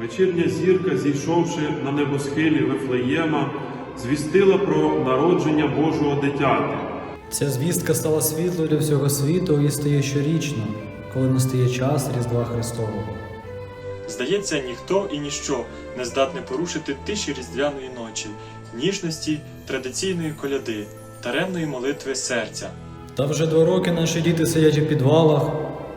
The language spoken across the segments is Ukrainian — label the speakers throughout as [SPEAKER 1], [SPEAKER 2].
[SPEAKER 1] Вечірня зірка, зійшовши на небосхилі Вифлеєма, звістила про народження Божого дитяти.
[SPEAKER 2] Ця звістка стала світлою для всього світу і стає щорічно, коли настає час Різдва Христового.
[SPEAKER 3] Здається, ніхто і ніщо не здатне порушити тиші різдвяної ночі, ніжності традиційної коляди, таремної молитви серця.
[SPEAKER 2] Та вже два роки наші діти сидять у підвалах,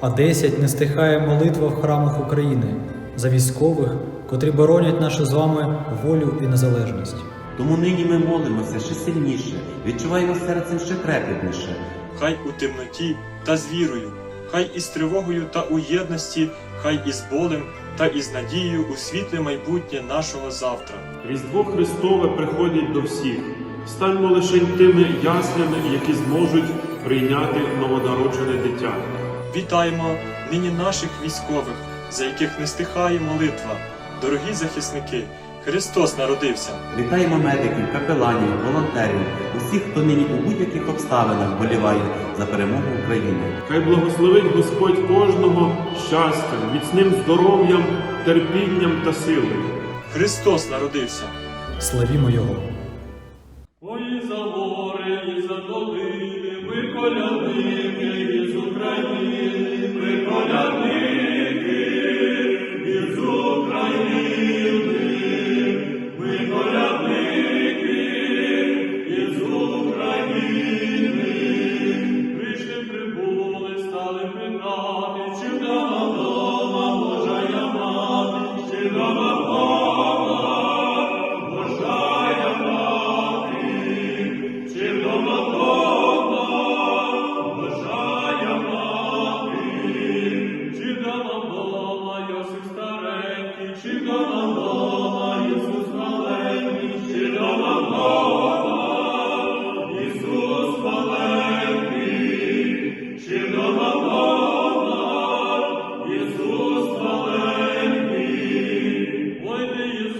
[SPEAKER 2] а десять не стихає молитва в храмах України за військових, котрі боронять нашу з вами волю і незалежність.
[SPEAKER 4] Тому нині ми молимося ще сильніше, відчуваємо серцем ще трепетніше.
[SPEAKER 3] Хай у темноті та з вірою, хай із тривогою та у єдності, хай із болем та із надією у світле майбутнє нашого завтра.
[SPEAKER 1] Різдво Христове приходить до всіх. Станьмо лише тими яслями, які зможуть прийняти новонароджене дитя.
[SPEAKER 3] Вітаємо нині наших військових, за яких не стихає молитва. Дорогі захисники, Христос народився.
[SPEAKER 4] Вітаємо медиків, капеланів, волонтерів, усіх, хто нині у будь-яких обставинах боліває за перемогу України.
[SPEAKER 1] Хай благословить Господь кожного щастям, міцним здоров'ям, терпінням та силою.
[SPEAKER 3] Христос народився.
[SPEAKER 2] Славімо Його!
[SPEAKER 3] Ой, за море і
[SPEAKER 5] за долини,
[SPEAKER 3] ми колядники з України, ми колядники. стали питати, чи вдома
[SPEAKER 5] дома Божа я мати, чи вдома дома Божа я мати,
[SPEAKER 3] чи
[SPEAKER 5] вдома дома Божа я мати,
[SPEAKER 3] чи вдома дома Йосиф
[SPEAKER 5] старенький,
[SPEAKER 3] чи вдома
[SPEAKER 5] дома Ісус маленький, чи вдома дома